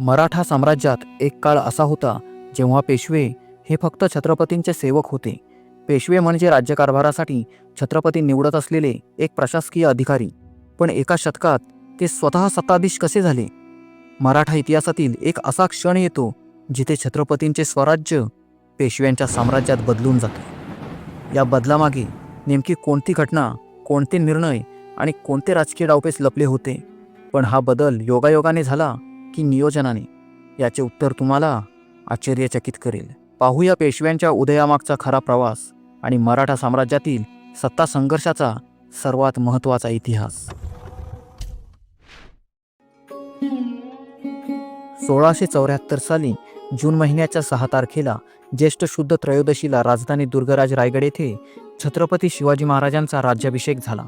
मराठा साम्राज्यात एक काळ असा होता जेव्हा पेशवे हे फक्त छत्रपतींचे सेवक होते. पेशवे म्हणजे राज्यकारभारासाठी छत्रपती निवडत असलेले एक प्रशासकीय अधिकारी. पण एका शतकात ते स्वतः सत्ताधीश कसे झाले? मराठा इतिहासातील एक असा क्षण येतो जिथे छत्रपतींचे स्वराज्य पेशव्यांच्या साम्राज्यात बदलून जाते. या बदलामागे नेमकी कोणती घटना कोणते निर्णय आणि कोणते राजकीय डावपेच लपले होते? पण हा बदल योगायोगाने झाला की नियोजनाने याचे उत्तर तुम्हाला आश्चर्यचकित करेल. पाहूया पेशव्यांच्या उदयामागचा खरा प्रवास आणि मराठा साम्राज्यातील सत्ता संघर्षाचा सर्वात महत्त्वाचा इतिहास. सोळाशे चौऱ्याहत्तर साली जून महिन्याच्या सहा तारखेला ज्येष्ठ शुद्ध त्रयोदशीला राजधानी दुर्गराज रायगड येथे छत्रपती शिवाजी महाराजांचा राज्याभिषेक झाला.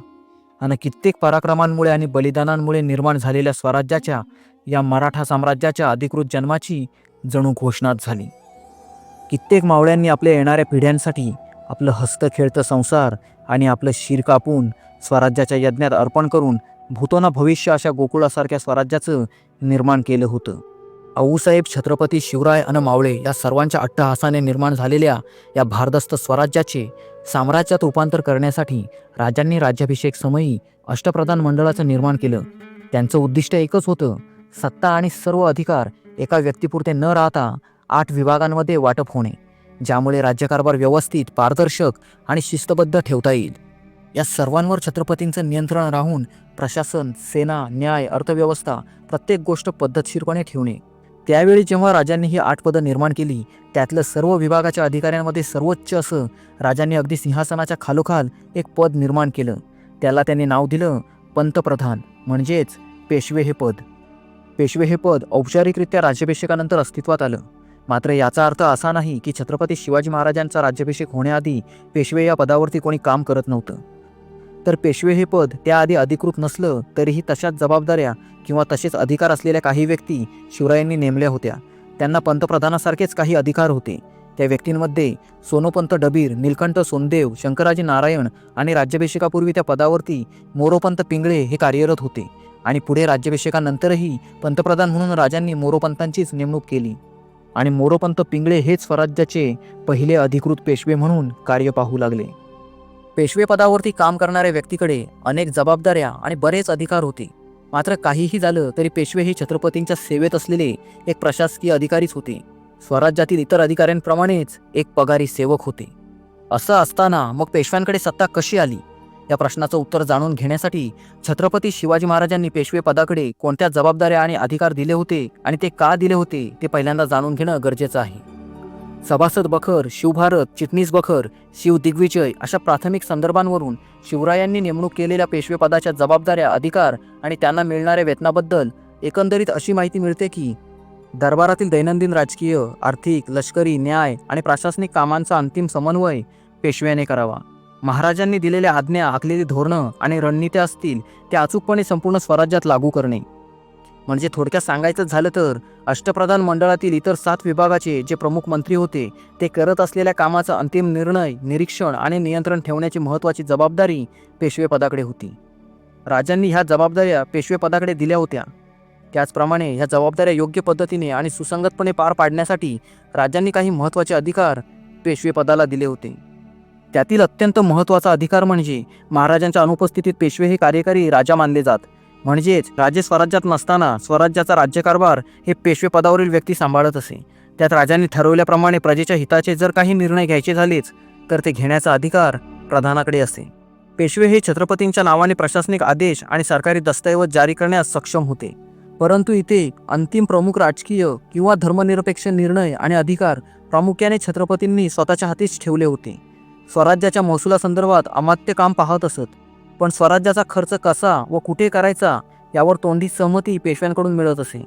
आणि कित्येक पराक्रमांमुळे आणि बलिदानांमुळे निर्माण झालेल्या स्वराज्याच्या या मराठा साम्राज्याच्या अधिकृत जन्माची जणू घोषणाच झाली. कित्येक मावळ्यांनी आपल्या येणाऱ्या पिढ्यांसाठी आपलं हस्त खेळतं संसार आणि आपलं शिर कापून स्वराज्याच्या यज्ञात अर्पण करून भूतोना भविष्य अशा गोकुळासारख्या स्वराज्याचं निर्माण केलं होतं. आऊसाहेब छत्रपती शिवराय अन मावळे या सर्वांच्या अट्टहासाने निर्माण झालेल्या या भारदस्त स्वराज्याचे साम्राज्यात रूपांतर करण्यासाठी राजांनी राज्याभिषेक समयी अष्टप्रधान मंडळाचं निर्माण केलं. त्यांचं उद्दिष्ट एकच होतं सत्ता आणि सर्व अधिकार एका व्यक्तीपुरते न राहता आठ विभागांमध्ये वाटप होणे ज्यामुळे राज्यकारभार व्यवस्थित पारदर्शक आणि शिस्तबद्ध ठेवता येईल. या सर्वांवर छत्रपतींचं नियंत्रण राहून प्रशासन सेना न्याय अर्थव्यवस्था प्रत्येक गोष्ट पद्धतशीरपणे ठेवणे. त्यावेळी जेव्हा राजांनी ही आठ पदं निर्माण केली त्यातलं सर्व विभागाच्या अधिकाऱ्यांमध्ये सर्वोच्च असं राजांनी अगदी सिंहासनाच्या खालोखाल एक पद निर्माण केलं. त्याला त्यांनी नाव दिलं पंतप्रधान म्हणजेच पेशवे हे पद. पेशवे हे पद औपचारिकरित्या राज्याभिषेकानंतर अस्तित्वात आलं. मात्र याचा अर्थ असा नाही की छत्रपती शिवाजी महाराजांचा राज्याभिषेक होण्याआधी पेशवे या पदावरती कोणी काम करत नव्हतं. तर पेशवे हे पद त्याआधी अधिकृत नसलं तरीही तशाच जबाबदाऱ्या किंवा तसेच अधिकार असलेल्या काही व्यक्ती शिवरायांनी नेमल्या होत्या. त्यांना पंतप्रधानासारखेच काही अधिकार होते. त्या व्यक्तींमध्ये सोनोपंत डबीर निलकंठ सोनदेव शंकराजी नारायण आणि राज्याभिषेकापूर्वी त्या पदावरती मोरोपंत पिंगळे हे कार्यरत होते. आणि पुढे राज्याभिषेकानंतरही पंतप्रधान म्हणून राजांनी मोरोपंतांचीच नेमणूक केली. आणि मोरोपंत पिंगळे हेच स्वराज्याचे पहिले अधिकृत पेशवे म्हणून कार्य पाहू लागले. पेशवे पदावरती काम करणाऱ्या व्यक्तीकडे अनेक जबाबदाऱ्या आणि बरेच अधिकार होते. मात्र काहीही झालं तरी पेशवे हे छत्रपतींच्या सेवेत असलेले एक प्रशासकीय अधिकारीच होते. स्वराज्यातील इतर अधिकाऱ्यांप्रमाणेच एक पगारी सेवक होते. असं असताना मग पेशव्यांकडे सत्ता कशी आली? या प्रश्नाचं उत्तर जाणून घेण्यासाठी छत्रपती शिवाजी महाराजांनी पेशवे पदाकडे कोणत्या जबाबदाऱ्या आणि अधिकार दिले होते आणि ते का दिले होते ते पहिल्यांदा जाणून घेणं गरजेचं आहे. सभासद बखर शिवभारत चिटणीस बखर शिव दिग्विजय अशा प्राथमिक संदर्भांवरून शिवरायांनी नेमणूक केलेल्या पेशवेपदाच्या जबाबदाऱ्या अधिकार आणि त्यांना मिळणाऱ्या वेतनाबद्दल एकंदरीत अशी माहिती मिळते की दरबारातील दैनंदिन राजकीय आर्थिक लष्करी न्याय आणि प्रशासनिक कामांचा अंतिम समन्वय पेशव्याने करावा. महाराजांनी दिलेल्या आज्ञा आखलेली धोरणं आणि रणनीत्या असतील त्या अचूकपणे संपूर्ण स्वराज्यात लागू करणे. म्हणजे थोडक्यात सांगायचं झालं तर अष्टप्रधान मंडळातील इतर सात विभागाचे जे प्रमुख मंत्री होते ते करत असलेल्या कामाचा अंतिम निर्णय निरीक्षण आणि नियंत्रण ठेवण्याची महत्त्वाची जबाबदारी पेशवेपदाकडे होती. राजांनी ह्या जबाबदाऱ्या पेशवेपदाकडे दिल्या होत्या. त्याचप्रमाणे ह्या जबाबदाऱ्या योग्य पद्धतीने आणि सुसंगतपणे पार पाडण्यासाठी राजांनी काही महत्त्वाचे अधिकार पेशवेपदाला दिले होते. त्यातील अत्यंत महत्त्वाचा अधिकार म्हणजे महाराजांच्या अनुपस्थितीत पेशवे हे कार्यकारी राजा मानले जात. म्हणजेच राजे स्वराज्यात नसताना स्वराज्याचा राज्यकारभार हे पेशवे पदावरील व्यक्ती सांभाळत असे. त्यात राजाने ठरवल्याप्रमाणे प्रजेच्या हिताचे जर काही निर्णय घ्यायचे झालेच तर ते घेण्याचा अधिकार प्रधानाकडे असे. पेशवे हे छत्रपतींच्या नावाने प्रशासनिक आदेश आणि सरकारी दस्तऐवज जारी करण्यास सक्षम होते. परंतु इथे अंतिम प्रमुख राजकीय किंवा धर्मनिरपेक्ष निर्णय आणि अधिकार प्रामुख्याने छत्रपतींनी स्वतःच्या हातीच ठेवले होते. स्वराज्याच्या महसुलासंदर्भात अमात्य काम पाहत असत. पण स्वराज्याचा खर्च कसा व कुठे करायचा यावर तोंडी सहमती पेशव्यांकडून मिळत असे.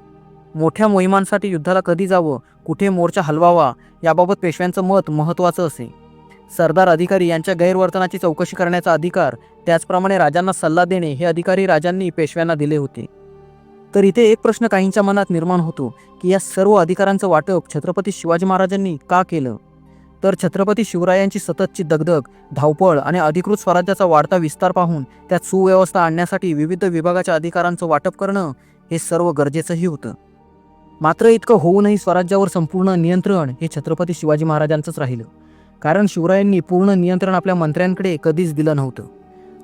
मोठ्या मोहिमांसाठी युद्धाला कधी जावं कुठे मोर्चा हलवावा याबाबत पेशव्यांचं मत महत्त्वाचं असे. सरदार अधिकारी यांच्या गैरवर्तनाची चौकशी करण्याचा अधिकार त्याचप्रमाणे राजांना सल्ला देणे हे अधिकारी राजांनी पेशव्यांना दिले होते. तर इथे एक प्रश्न काहींच्या मनात निर्माण होतो की या सर्व अधिकारांचं वाटप छत्रपती शिवाजी महाराजांनी का केलं? तर छत्रपती शिवरायांची सततची दगदग धावपळ आणि अधिकृत स्वराज्याचा वाढता विस्तार पाहून त्यात सुव्यवस्था आणण्यासाठी विविध विभागाच्या अधिकारांचं वाटप करणं हे सर्व गरजेचंही होतं. मात्र इतकं होऊनही स्वराज्यावर संपूर्ण नियंत्रण हे छत्रपती शिवाजी महाराजांचंच राहिलं. कारण शिवरायांनी पूर्ण नियंत्रण आपल्या मंत्र्यांकडे कधीच दिलं नव्हतं.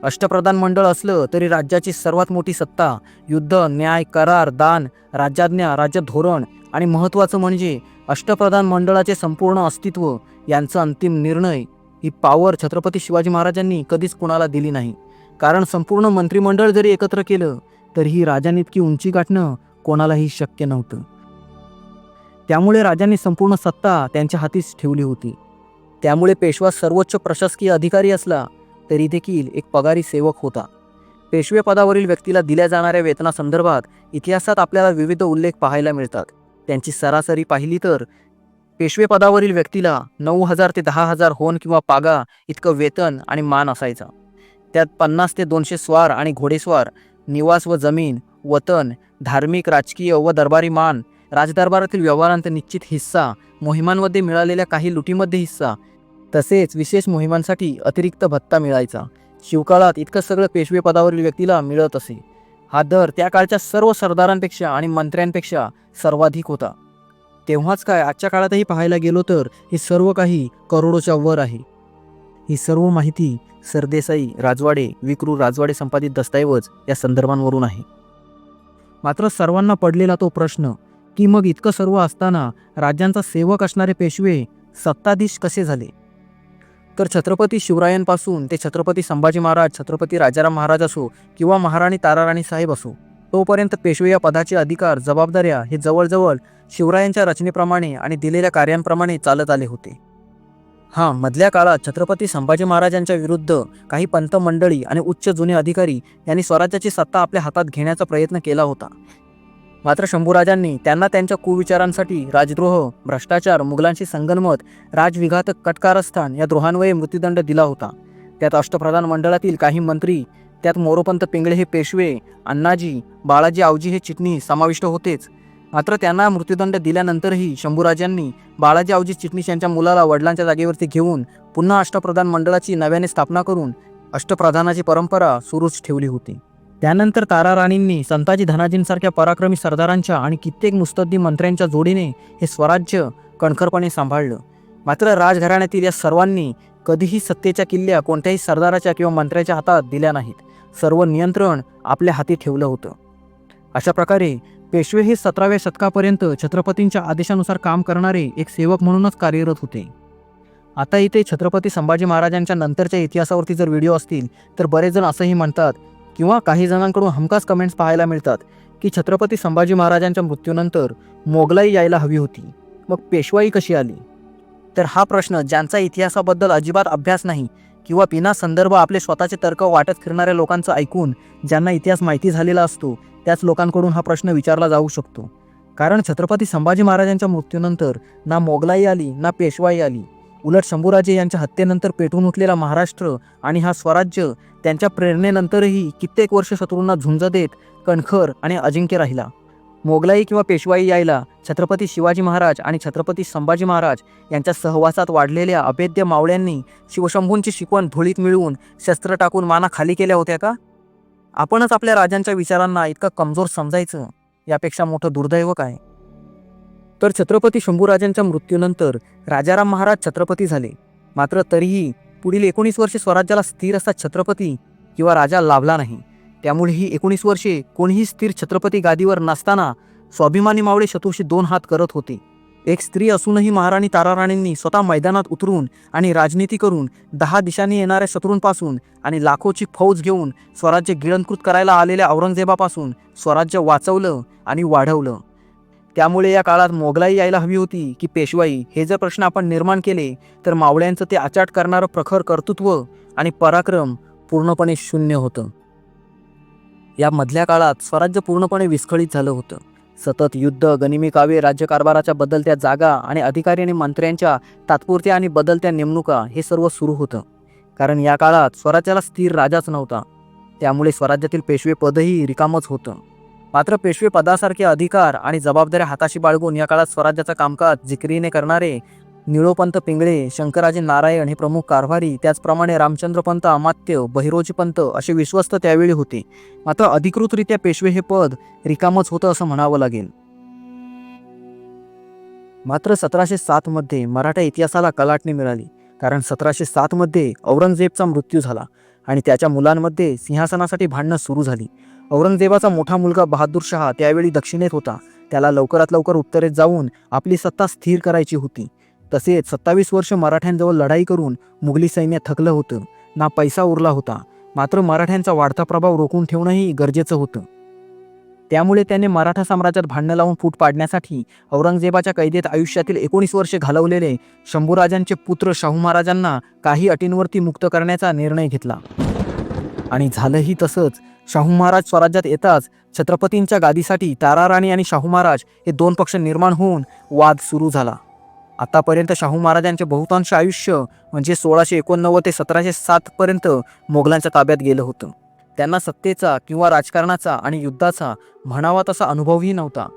अष्टप्रधान मंडळ असलं तरी राज्याची सर्वात मोठी सत्ता युद्ध न्याय करार दान राज्याज्ञा राज्य धोरण आणि महत्त्वाचं म्हणजे अष्टप्रधान मंडळाचे संपूर्ण अस्तित्व यांचा अंतिम निर्णय ही पावर छत्रपती शिवाजी महाराजांनी कधीच कुणाला दिली नाही. कारण संपूर्ण मंत्रिमंडळ जरी एकत्र केलं तरीही राजांनी इतकी उंची गाठणं कोणालाही शक्य नव्हतं. त्यामुळे राजांनी संपूर्ण सत्ता त्यांच्या हातीच ठेवली होती. त्यामुळे पेशवा सर्वोच्च प्रशासकीय अधिकारी असला तरी देखील एक पगारी सेवक होता. पेशवे पदावरील व्यक्तीला दिल्या जाणाऱ्या वेतनासंदर्भात इतिहासात आपल्याला विविध उल्लेख पाहायला मिळतात. त्यांची सरासरी पाहिली तर पेशवेपदावरील व्यक्तीला नऊ हजार ते दहा हजार होन किंवा पागा इतकं वेतन आणि मान असायचा. त्यात पन्नास ते दोनशे स्वार आणि घोडेस्वार निवास व जमीन वतन धार्मिक राजकीय व दरबारी मान राजदरबारातील व्यवहारांचा निश्चित हिस्सा मोहिमांमध्ये मिळालेल्या काही लुटीमध्ये हिस्सा तसेच विशेष मोहिमांसाठी अतिरिक्त भत्ता मिळायचा. शिवकाळात इतकं सगळं पेशवेपदावरील व्यक्तीला मिळत असे. हा दर त्या काळच्या सर्व सरदारांपेक्षा आणि मंत्र्यांपेक्षा सर्वाधिक होता. तेव्हाच काय आजच्या काळातही पाहायला गेलो तर हे सर्व काही करोडोच्या वर आहे. ही सर्व माहिती सरदेसाई राजवाडे विक्रू राजवाडे संपादित दस्तऐवज या संदर्भांवरून आहे. मात्र सर्वांना पडलेला तो प्रश्न की मग इतकं सर्व असताना राज्यांचा सेवक असणारे पेशवे सत्ताधीश कसे झाले? तर छत्रपती शिवरायांपासून ते छत्रपती संभाजी महाराज छत्रपती राजाराम महाराज असो किंवा महाराणी ताराराणी साहेब असो तोपर्यंत पेशवे या पदाचे अधिकार जबाबदाऱ्या हे जवळजवळ शिवरायांच्या रचनेप्रमाणे आणि दिलेल्या कार्यांप्रमाणे चालत आले होते. हां मधल्या काळात छत्रपती संभाजी महाराजांच्या विरुद्ध काही पंत मंडळी आणि उच्च जुने अधिकारी यांनी स्वराज्याची सत्ता आपल्या हातात घेण्याचा प्रयत्न केला होता. मात्र शंभूराजांनी त्यांना त्यांच्या कुविचारांसाठी राजद्रोह भ्रष्टाचार मुघलांशी संगनमत राजविघातक कटकारस्थान या द्रोहांवये मृत्यूदंड दिला होता. त्यात अष्टप्रधान मंडळातील काही मंत्री त्यात मोरोपंत पिंगळे हे पेशवे अण्णाजी बाळाजी आवजी हे चिटणी समाविष्ट होतेच. मात्र त्यांना मृत्यूदंड दिल्यानंतरही शंभूराजांनी बाळाजी आवजी चिटणीस यांच्या मुलाला वडिलांच्या जागेवरती घेऊन पुन्हा अष्टप्रधान मंडळाची नव्याने स्थापना करून अष्टप्रधानाची परंपरा सुरूच ठेवली होती. त्यानंतर तारा राणींनी संताजी धनाजींसारख्या पराक्रमी सरदारांच्या आणि कित्येक मुस्तद्दी मंत्र्यांच्या जोडीने हे स्वराज्य कणखरपणे सांभाळलं. मात्र राजघराण्यातील या सर्वांनी कधीही सत्तेच्या किल्ल्या कोणत्याही सरदाराच्या किंवा मंत्र्याच्या हातात दिल्या नाहीत. सर्व नियंत्रण आपल्या हाती ठेवलं होतं. अशा प्रकारे पेशवे हे सतराव्या शतकापर्यंत छत्रपतींच्या आदेशानुसार काम करणारे एक सेवक म्हणूनच कार्यरत होते. आता इथे छत्रपती संभाजी महाराजांच्या नंतरच्या इतिहासावरती जर व्हिडिओ असतील तर बरेच जण असंही म्हणतात किंवा काही जणांकडून हमखास कमेंट्स पाहायला मिळतात की छत्रपती संभाजी महाराजांच्या मृत्यूनंतर मोगलाई यायला हवी होती. मग पेशवाई कशी आली? तर हा प्रश्न ज्यांचा इतिहासाबद्दल अजिबात अभ्यास नाही किंवा बिना संदर्भ आपले स्वतःचे तर्क वाटत फिरणाऱ्या लोकांचं ऐकून ज्यांना इतिहास माहिती झालेला असतो त्याच लोकांकडून हा प्रश्न विचारला जाऊ शकतो. कारण छत्रपती संभाजी महाराजांच्या मृत्यूनंतर ना मोगलाई आली ना पेशवाई आली. उलट शंभूराजे यांच्या हत्येनंतर पेटून उठलेला महाराष्ट्र आणि हा स्वराज्य त्यांच्या प्रेरणेनंतरही कित्येक वर्ष शत्रूंना झुंज देत कणखर आणि अजिंक्य राहिला. मोगलाई किंवा पेशवाई यायला छत्रपती शिवाजी महाराज आणि छत्रपती संभाजी महाराज यांच्या सहवासात वाढलेल्या अभेद्य मावळ्यांनी शिवशंभूंची शिकवण धुळीत मिळवून शस्त्र टाकून माना खाली केल्या होत्या का? आपणच आपल्या राजांच्या विचारांना इतकं कमजोर समजायचं यापेक्षा मोठं दुर्दैव काय? तर छत्रपती शंभूराजांच्या मृत्यूनंतर राजाराम महाराज छत्रपती झाले. मात्र तरीही पुढील एकोणीस वर्षे स्वराज्याला स्थिर असा छत्रपती किंवा राजा लाभला नाही. त्यामुळे ही एकोणीस वर्षे कोणीही स्थिर छत्रपती गादीवर नसताना स्वाभिमानी मावळे शत्रूशी दोन हात करत होते. एक स्त्री असूनही महाराणी ताराराणींनी स्वतः मैदानात उतरून आणि राजनीती करून दहा दिशांनी येणाऱ्या शत्रूंपासून आणि लाखोची फौज घेऊन स्वराज्य गिळंकृत करायला आलेल्या औरंगजेबापासून स्वराज्य वाचवलं आणि वाढवलं. त्यामुळे या काळात मोगलाई यायला हवी होती की पेशवाई हे जर प्रश्न आपण निर्माण केले तर मावळ्यांचं ते आचाट करणारं प्रखर कर्तृत्व आणि पराक्रम पूर्णपणे शून्य होतं. या मधल्या काळात स्वराज्य पूर्णपणे विस्कळीत झालं होतं. सतत युद्ध गनिमी कावे राज्यकारभाराच्या बदलत्या जागा आणि अधिकारी आणि मंत्र्यांच्या तात्पुरत्या आणि बदलत्या नेमणुका हे सर्व सुरू होतं. कारण या काळात स्वराज्याला स्थिर राजाच नव्हता. त्यामुळे स्वराज्यातील पेशवे पदही रिकामच होतं. मात्र पेशवे पदासारखे अधिकार आणि जबाबदाऱ्या हाताशी बाळगून या काळात स्वराज्याचं कामकाज जिकरीने करणारे निळोपंत पिंगळे शंकराजी नारायण हे प्रमुख कारभारी. त्याचप्रमाणे रामचंद्रपंत अमात्य बहिरोजीपंत असे विश्वस्त त्यावेळी होते. मात्र अधिकृतरित्या पेशवे हे पद रिकामच होतं असं म्हणावं लागेल. मात्र सतराशे सातमध्ये मराठा इतिहासाला कलाटणी मिळाली. कारण सतराशे सातमध्ये औरंगजेबचा मृत्यू झाला आणि त्याच्या मुलांमध्ये सिंहासनासाठी भांडणं सुरू झाली. औरंगजेबाचा मोठा मुलगा बहादूर शहा त्यावेळी दक्षिणेत होता. त्याला लवकरात लवकर उत्तरेत जाऊन आपली सत्ता स्थिर करायची होती. तसेच सत्तावीस वर्ष मराठ्यांजवळ लढाई करून मुघली सैन्य थकलं होतं. ना पैसा उरला होता. मात्र मराठ्यांचा वाढता प्रभाव रोखून ठेवणंही गरजेचं होतं. त्यामुळे त्याने मराठा साम्राज्यात भांडणं लावून फूट पाडण्यासाठी औरंगजेबाच्या कैदेत आयुष्यातील एकोणीस वर्षे घालवलेले शंभूराजांचे पुत्र शाहू महाराजांना काही अटींवरती मुक्त करण्याचा निर्णय घेतला. आणि झालंही तसंच. शाहू महाराज स्वराज्यात येताच छत्रपतींच्या गादीसाठी ताराराणी आणि शाहू महाराज हे दोन पक्ष निर्माण होऊन वाद सुरू झाला. आतापर्यंत शाहू महाराजांचे बहुतांश आयुष्य म्हणजे सोळाशे एकोणनव्वद ते सतराशे सातपर्यंत मोगलांच्या ताब्यात गेलं होतं. त्यांना सत्तेचा किंवा राजकारणाचा आणि युद्धाचा म्हणावा तसा अनुभवही नव्हता.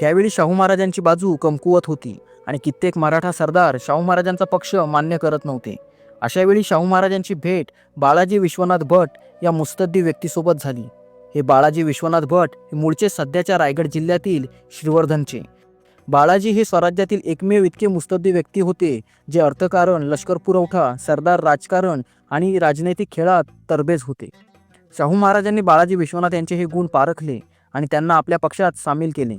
त्यावेळी शाहू महाराजांची बाजू कमकुवत होती आणि कित्येक मराठा सरदार शाहू महाराजांचा पक्ष मान्य करत नव्हते. अशावेळी शाहू महाराजांची भेट बाळाजी विश्वनाथ भट या मुस्तद्दी व्यक्तीसोबत झाली. हे बाळाजी विश्वनाथ भट हे मूळचे सध्याच्या रायगड जिल्ह्यातील श्रीवर्धनचे. बाळाजी हे स्वराज्यातील एकमेव इतके मुस्तद्दी व्यक्ती होते जे अर्थकारण लष्कर पुरवठा सरदार राजकारण आणि राजनैतिक खेळात तरबेज होते. शाहू महाराजांनी बाळाजी विश्वनाथ यांचे हे गुण पारखले आणि त्यांना आपल्या पक्षात सामील केले.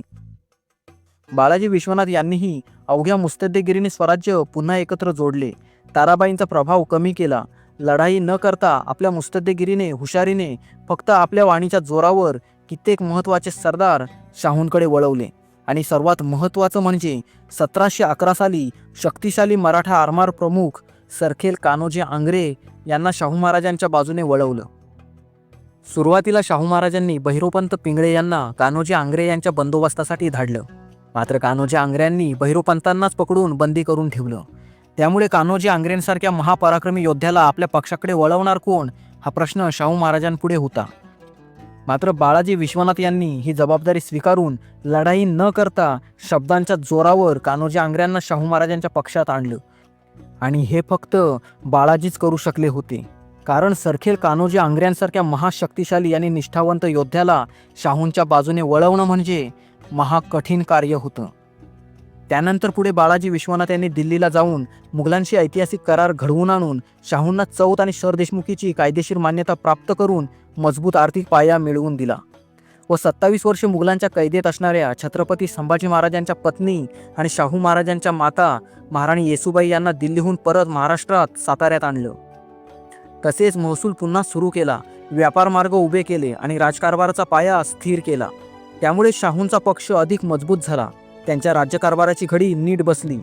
बाळाजी विश्वनाथ यांनीही अवघ्या मुस्तद्देगिरीने स्वराज्य पुन्हा एकत्र जोडले. ताराबाईंचा प्रभाव कमी केला. लढाई न करता आपल्या मुस्तद्देगिरीने हुशारीने फक्त आपल्या वाणीच्या जोरावर कित्येक महत्त्वाचे सरदार शाहूंकडे वळवले. आणि सर्वात महत्त्वाचं म्हणजे सतराशे अकरा साली शक्तिशाली मराठा आरमार प्रमुख सरखेल कान्होजी आंग्रे यांना शाहू महाराजांच्या बाजूने वळवलं. सुरुवातीला शाहू महाराजांनी बहिरोपंत पिंगळे यांना कान्होजी आंग्रे यांच्या बंदोबस्तासाठी धाडलं. मात्र कान्होजी आंग्र्यांनी बहिरोपंतांनाच पकडून बंदी करून ठेवलं. त्यामुळे कान्होजी आंग्रेंसारख्या महापराक्रमी योद्ध्याला आपल्या पक्षाकडे वळवणार कोण? हा प्रश्न शाहू महाराजांपुढे होता. मात्र बाळाजी विश्वनाथ यांनी ही जबाबदारी स्वीकारून लढाई न करता शब्दांच्या जोरावर कान्होजी आंग्र्यांना शाहू महाराजांच्या पक्षात आणलं. आणि हे फक्त बाळाजीच करू शकले होते. कारण सरखेल कान्होजी आंग्र्यांसारख्या महाशक्तिशाली आणि निष्ठावंत योद्ध्याला शाहूंच्या बाजूने वळवणं म्हणजे महाकठीण कार्य होतं. त्यानंतर पुढे बाळाजी विश्वनाथ यांनी दिल्लीला जाऊन मुघलांशी ऐतिहासिक करार घडवून आणून शाहूंना चौथ आणि सरदेशमुखीची कायदेशीर मान्यता प्राप्त करून मजबूत आर्थिक पाया मिळवून दिला. व सत्तावीस वर्ष मुघलांच्या कैदेत असणाऱ्या छत्रपती संभाजी महाराजांच्या पत्नी आणि शाहू महाराजांच्या माता महाराणी येसुबाई यांना दिल्लीहून परत महाराष्ट्रात साताऱ्यात आणलं. तसेच महसूल पुन्हा सुरू केला व्यापार मार्ग उभे केले आणि राजकारभाराचा पाया स्थिर केला. त्यामुळे शाहूंचा पक्ष अधिक मजबूत झाला. त्यांच्या राज्यकारभाराची घडी नीट बसली.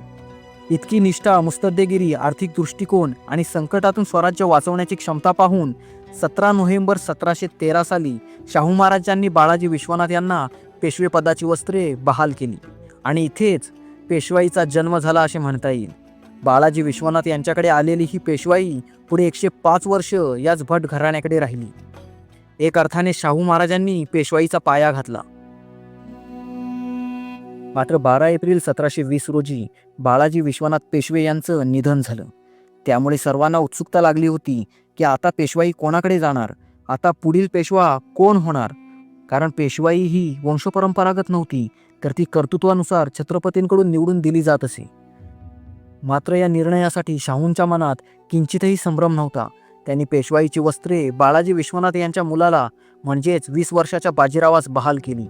इतकी निष्ठा मुस्तद्देगिरी आर्थिक दृष्टिकोन आणि संकटातून स्वराज्य वाचवण्याची क्षमता पाहून सतरा नोव्हेंबर सतराशे तेरा साली शाहू महाराजांनी बाळाजी विश्वनाथ यांना पेशवेपदाची वस्त्रे बहाल केली आणि इथेच पेशवाईचा जन्म झाला असे म्हणता येईल. बाळाजी विश्वनाथ यांच्याकडे आलेली ही पेशवाई पुढे एकशे पाच वर्ष याच भट घराण्याकडे राहिली. एक अर्थाने शाहू महाराजांनी पेशवाईचा पाया घातला. मात्र बारा एप्रिल सतराशे वीस रोजी बाळाजी विश्वनाथ पेशवे यांचं निधन झालं. त्यामुळे सर्वांना उत्सुकता लागली होती की आता पेशवाई कोणाकडे जाणार? आता पुढील पेशवा कोण होणार? कारण पेशवाई ही वंशपरंपरागत नव्हती तर ती कर्तृत्वानुसार छत्रपतींकडून निवडून दिली जात असे. मात्र या निर्णयासाठी शाहूंच्या मनात किंचितही संभ्रम नव्हता. त्यांनी पेशवाईची वस्त्रे बाळाजी विश्वनाथ यांच्या मुलाला म्हणजेच वीस वर्षाच्या बाजीरावास बहाल केली.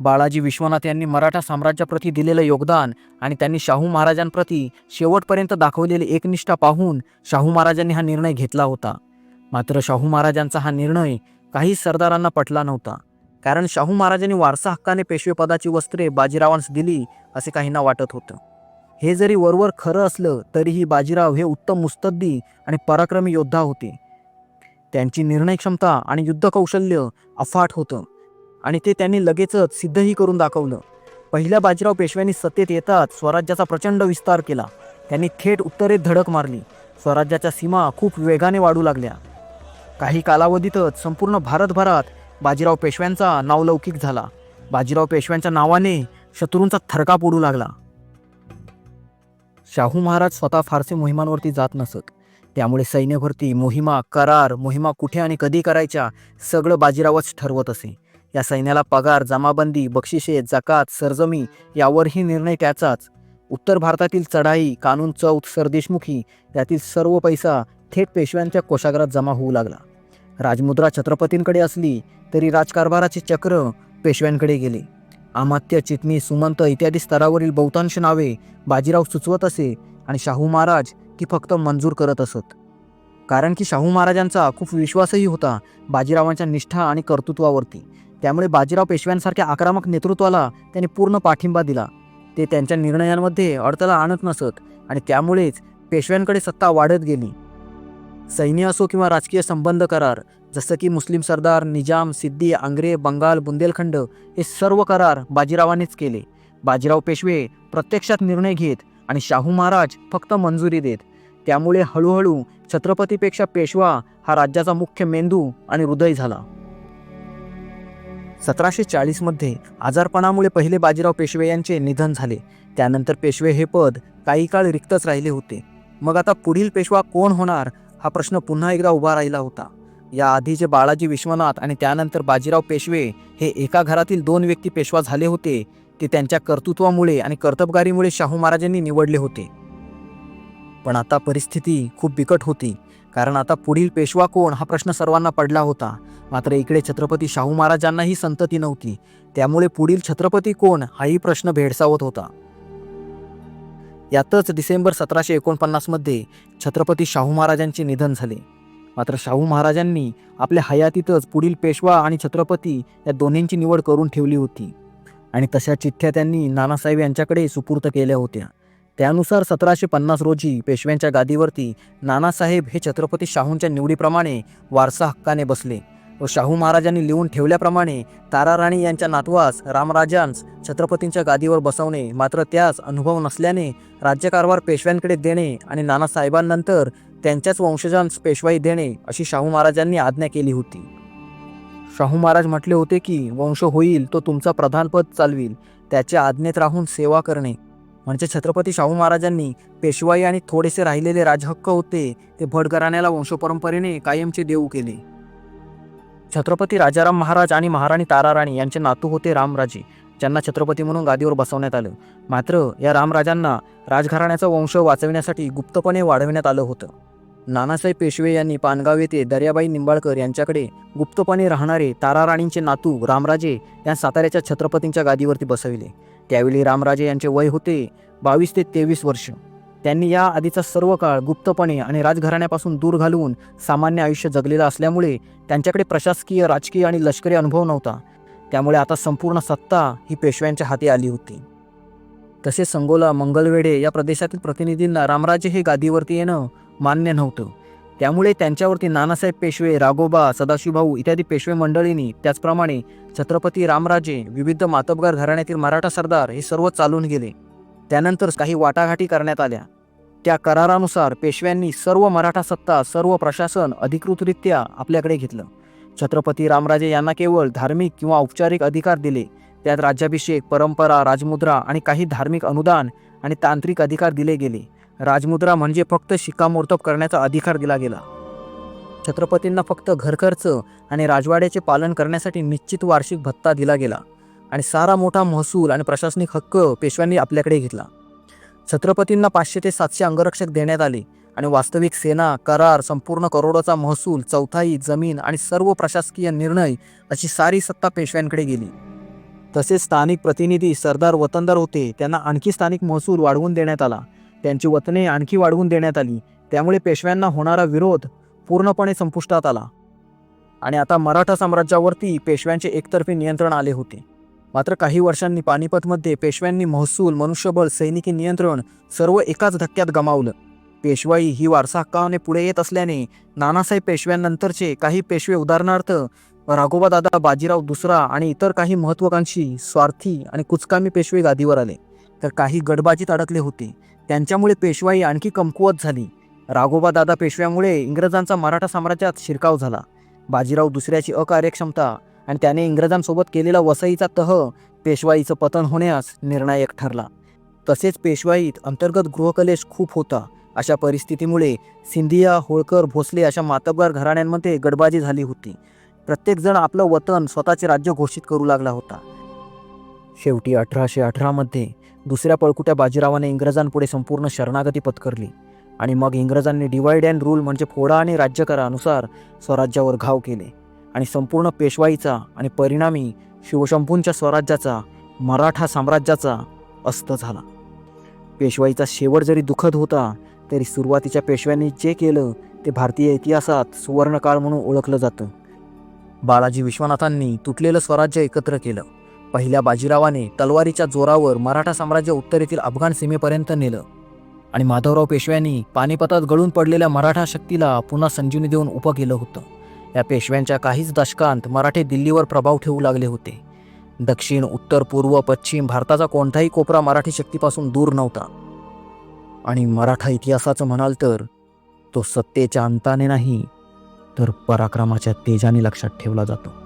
बाळाजी विश्वनाथ यांनी मराठा साम्राज्याप्रती दिलेलं योगदान आणि त्यांनी शाहू महाराजांप्रती शेवटपर्यंत दाखवलेली एकनिष्ठा पाहून शाहू महाराजांनी हा निर्णय घेतला होता. मात्र शाहू महाराजांचा हा निर्णय काही सरदारांना पटला नव्हता. कारण शाहू महाराजांनी वारसा हक्काने पेशवेपदाची वस्त्रे बाजीरावांस दिली असे काहींना वाटत होतं. हे जरी वरवर खरं असलं तरीही बाजीराव हे उत्तम मुस्तद्दी आणि पराक्रमी योद्धा होते. त्यांची निर्णय क्षमता आणि युद्ध कौशल्य अफाट होतं. आणि ते त्यांनी लगेचच सिद्धही करून दाखवलं. पहिल्या बाजीराव पेशव्यांनी सत्तेत येताच स्वराज्याचा प्रचंड विस्तार केला. त्यांनी थेट उत्तरेत धडक मारली. स्वराज्याच्या सीमा खूप वेगाने वाढू लागल्या. काही कालावधीतच संपूर्ण भारतभरात बाजीराव पेशव्यांचा नावलौकिक झाला. बाजीराव पेशव्यांच्या नावाने शत्रूंचा थरकाप उडू लागला. शाहू महाराज स्वतः फारसे मोहिमांवरती जात नसत. त्यामुळे सैन्यभरती मोहिमा करार मोहिमा कुठे आणि कधी करायच्या सगळं बाजीरावच ठरवत असे. या सैन्याला पगार जमाबंदी बक्षिसे जकात सरजमी यावरही निर्णय त्याचाच. उत्तर भारतातील चढाई कानून चौथ सरदेशमुखी यातील सर्व पैसा थेट पेशव्यांच्या कोशागरात जमा होऊ लागला. राजमुद्रा छत्रपतींकडे असली तरी राजकारभाराचे चक्र पेशव्यांकडे गेले. अमात्य चिटणी सुमंत इत्यादी स्तरावरील बहुतांश नावे बाजीराव सुचवत असे आणि शाहू महाराज ती फक्त मंजूर करत असत. कारण की शाहू महाराजांचा खूप विश्वासही होता बाजीरावांच्या निष्ठा आणि कर्तृत्वावरती. त्यामुळे बाजीराव पेशव्यांसारख्या आक्रमक नेतृत्वाला त्यांनी पूर्ण पाठिंबा दिला. ते त्यांच्या निर्णयांमध्ये अडथळा आणत नसत आणि त्यामुळेच पेशव्यांकडे सत्ता वाढत गेली. सैन्य असो किंवा राजकीय संबंध करार जसं की मुस्लिम सरदार निजाम सिद्दी आंग्रे बंगाल बुंदेलखंड हे सर्व करार बाजीरावानेच केले. बाजीराव पेशवे प्रत्यक्षात निर्णय घेत आणि शाहू महाराज फक्त मंजुरी देत. त्यामुळे हळूहळू छत्रपतीपेक्षा पेशवा हा राज्याचा मुख्य मेंदू आणि हृदय झाला. सतराशे चाळीसमध्ये आजारपणामुळे पहिले बाजीराव पेशवे यांचे निधन झाले. त्यानंतर पेशवे हे पद काही काळ रिक्तच राहिले होते. मग आता पुढील पेशवा कोण होणार? हा प्रश्न पुन्हा एकदा उभा राहिला होता. या आधीचे बाळाजी विश्वनाथ आणि त्यानंतर बाजीराव पेशवे हे एका घरातील दोन व्यक्ती पेशवा झाले होते ते त्यांच्या कर्तृत्वामुळे आणि कर्तबगारीमुळे शाहू महाराजांनी निवडले होते. पण आता परिस्थिती खूप बिकट होती कारण आता पुढील पेशवा कोण हा प्रश्न सर्वांना पडला होता. मात्र इकडे छत्रपती शाहू महाराजांनाही संतती नव्हती. त्यामुळे पुढील छत्रपती कोण हाही प्रश्न भेडसावत होता. यातच डिसेंबर सतराशे एकोणपन्नासमध्ये छत्रपती शाहू महाराजांचे निधन झाले. मात्र शाहू महाराजांनी आपल्या हयातीतच पुढील पेशवा आणि छत्रपती या दोन्हींची निवड करून ठेवली होती. आणि तशा चिठ्ठ्या त्यांनी नानासाहेब यांच्याकडे सुपूर्त केल्या होत्या. त्यानुसार सतराशे पन्नास रोजी पेशव्यांच्या गादीवरती नानासाहेब हे छत्रपती शाहूंच्या निवडीप्रमाणे वारसा हक्काने बसले. व शाहू महाराजांनी लिहून ठेवल्याप्रमाणे ताराराणी यांच्या नातवास रामराजांस छत्रपतींच्या गादीवर बसवणे मात्र त्यास अनुभव नसल्याने राज्यकारभार पेशव्यांकडे देणे आणि नानासाहेबांनंतर त्यांच्याच वंशजांस पेशवाई देणे अशी शाहू महाराजांनी आज्ञा केली होती. शाहू महाराज म्हटले होते की वंश होईल तो तुमचा प्रधानपद चालवील त्याच्या आज्ञेत राहून सेवा करणे. म्हणजे छत्रपती शाहू महाराजांनी पेशवाई आणि थोडेसे राहिलेले राजहक्क होते ते भटघराण्याला वंशपरंपरेने कायमचे देऊ केले. छत्रपती राजाराम महाराज आणि महाराणी ताराराणी यांचे नातू होते रामराजे. ज्यांना छत्रपती म्हणून गादीवर बसवण्यात आलं. मात्र या रामराजांना राजघराण्याचा वंश वाचविण्यासाठी गुप्तपणे वाढविण्यात आलं होतं. नानासाहेब पेशवे यांनी पानगाव येथे दर्याबाई निंबाळकर यांच्याकडे गुप्तपणे राहणारे ताराराणींचे नातू रामराजे या साताऱ्याच्या छत्रपतींच्या गादीवरती बसविले. त्यावेळी रामराजे यांचे वय होते बावीस ते तेवीस वर्ष. त्यांनी या आधीचा सर्व काळ गुप्तपणे आणि राजघराण्यापासून दूर घालवून सामान्य आयुष्य जगलेलं असल्यामुळे त्यांच्याकडे प्रशासकीय राजकीय आणि लष्करी अनुभव नव्हता. त्यामुळे आता संपूर्ण सत्ता ही पेशव्यांच्या हाती आली होती. तसेच संगोला मंगलवेढे या प्रदेशातील प्रतिनिधींना रामराजे हे गादीवरती येणं मान्य नव्हतं. त्यामुळे त्यांच्यावरती नानासाहेब पेशवे राघोबा सदाशिवभाऊ इत्यादी पेशवे मंडळींनी त्याचप्रमाणे छत्रपती रामराजे विविध मातबगार घराण्यातील मराठा सरदार हे सर्व चालून गेले. त्यानंतर काही वाटाघाटी करण्यात आल्या. त्या करारानुसार पेशव्यांनी सर्व मराठा सत्ता सर्व प्रशासन अधिकृतरित्या आपल्याकडे घेतलं. छत्रपती रामराजे यांना केवळ धार्मिक किंवा औपचारिक अधिकार दिले. त्यात राज्याभिषेक परंपरा राजमुद्रा आणि काही धार्मिक अनुदान आणि तांत्रिक अधिकार दिले गेले. राजमुद्रा म्हणजे फक्त शिक्कामोर्तब करण्याचा अधिकार दिला गेला. छत्रपतींना फक्त घरखर्च आणि राजवाड्याचे पालन करण्यासाठी निश्चित वार्षिक भत्ता दिला गेला आणि सारा मोठा महसूल आणि प्रशासनिक हक्क पेशव्यांनी आपल्याकडे घेतला. छत्रपतींना पाचशे ते सातशे अंगरक्षक देण्यात आले आणि वास्तविक सेना करार संपूर्ण करोडोचा महसूल चौथाई जमीन आणि सर्व प्रशासकीय निर्णय अशी सारी सत्ता पेशव्यांकडे गेली. तसेच स्थानिक प्रतिनिधी सरदार वतनदार होते त्यांना आणखी स्थानिक महसूल वाढवून देण्यात आला. त्यांची वतने आणखी वाढवून देण्यात आली. त्यामुळे पेशव्यांना होणारा विरोध पूर्णपणे संपुष्टात आला. आणि आता मराठा साम्राज्यावरती पेशव्यांचे एकतर्फी नियंत्रण आले होते. मात्र काही वर्षांनी पानिपतमध्ये पेशव्यांनी महसूल मनुष्यबळ सैनिकी नियंत्रण सर्व एकाच धक्क्यात गमावलं. पेशवाई ही वारसा हक्काने पुढे येत असल्याने नानासाहेब पेशव्यांनंतरचे काही पेशवे उदाहरणार्थ राघोबादादा बाजीराव दुसरा आणि इतर काही महत्त्वाकांक्षी स्वार्थी आणि कुचकामी पेशवे गादीवर आले. तर काही गडबाजीत अडकले होते. त्यांच्यामुळे पेशवाई आणखी कमकुवत झाली. राघोबादादा पेशव्यामुळे इंग्रजांचा मराठा साम्राज्यात शिरकाव झाला. बाजीराव दुसऱ्याची अकार्यक्षमता आणि त्याने इंग्रजांसोबत केलेला वसईचा तह पेशवाईचं पतन होण्यास निर्णायक ठरला. तसेच पेशवाईत अंतर्गत गृहकलेश खूप होता. अशा परिस्थितीमुळे सिंधिया होळकर भोसले अशा मातबगार घराण्यांमध्ये गडबाजी झाली होती. प्रत्येकजण आपलं वतन स्वतःचे राज्य घोषित करू लागला होता. शेवटी अठराशे अठरामध्ये दुसऱ्या पळकुट्या बाजीरावाने इंग्रजांपुढे संपूर्ण शरणागती पत्करली आणि मग इंग्रजांनी डिवाइड अँड रूल म्हणजे फोडा आणि राज्य करानुसार स्वराज्यावर घाव केले. आणि संपूर्ण पेशवाईचा आणि परिणामी शिवशंभूंच्या स्वराज्याचा मराठा साम्राज्याचा अस्त झाला. पेशवाईचा शेवट जरी दुःखद होता तरी सुरुवातीच्या पेशव्यांनी जे केलं ते भारतीय इतिहासात सुवर्णकाळ म्हणून ओळखलं जातं. बालाजी विश्वनाथांनी तुटलेलं स्वराज्य एकत्र केलं. पहिल्या बाजीरावाने तलवारीच्या जोरावर मराठा साम्राज्य उत्तरेतील अफगाण सीमेपर्यंत नेलं. आणि माधवराव पेशव्यांनी पानिपतात गळून पडलेल्या मराठा शक्तीला पुन्हा संजीवनी देऊन उभं केलं होतं. या पेशव्यांच्या काहीच दशकांत मराठे दिल्लीवर प्रभाव ठेवू लागले होते. दक्षिण उत्तर पूर्व पश्चिम भारताचा कोणताही कोपरा मराठी शक्तीपासून दूर नव्हता. आणि मराठा इतिहासाचं म्हणाल तर तो सत्तेच्या अंताने नाही तर पराक्रमाच्या तेजाने लक्षात ठेवला जातो.